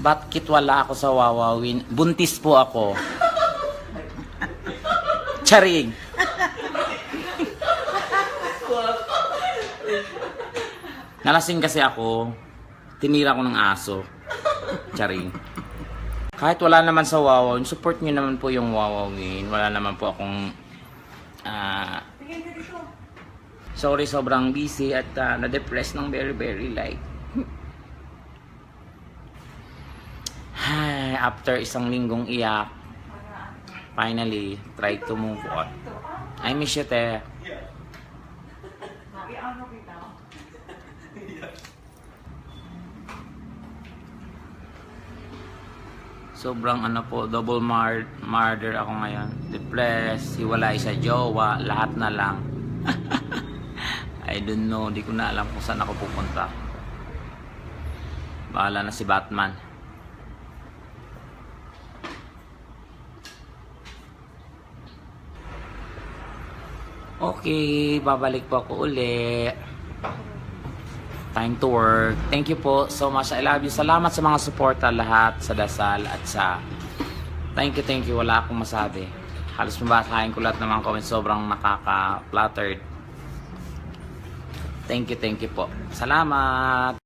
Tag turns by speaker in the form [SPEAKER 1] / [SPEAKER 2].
[SPEAKER 1] Bakit wala ako sa Wawawin? Buntis po ako. Charing. Nalasing kasi ako. Tinira ko ng aso. Charing. Kahit wala naman sa Wawawin, support nyo naman po yung Wawawin. Wala naman po akong ah sorry sobrang busy at ah, na-depress ng very very like after isang linggong iyak, finally, try to move on. I miss you, te. Sobrang ano po, double mar murder ako ngayon. Depressed, hiwalay sa jowa, lahat na lang. I don't know, di ko na alam kung saan ako pupunta. Bahala na si Batman. Okay, babalik po ako uli. Time to work. Thank you po so much. I love you. Salamat sa mga suporta lahat sa dasal at sa Thank you, thank you. Wala akong masabi. Halos mabasahin ko lahat ng mga comments. Sobrang nakaka-flattered. Thank you, thank you po. Salamat.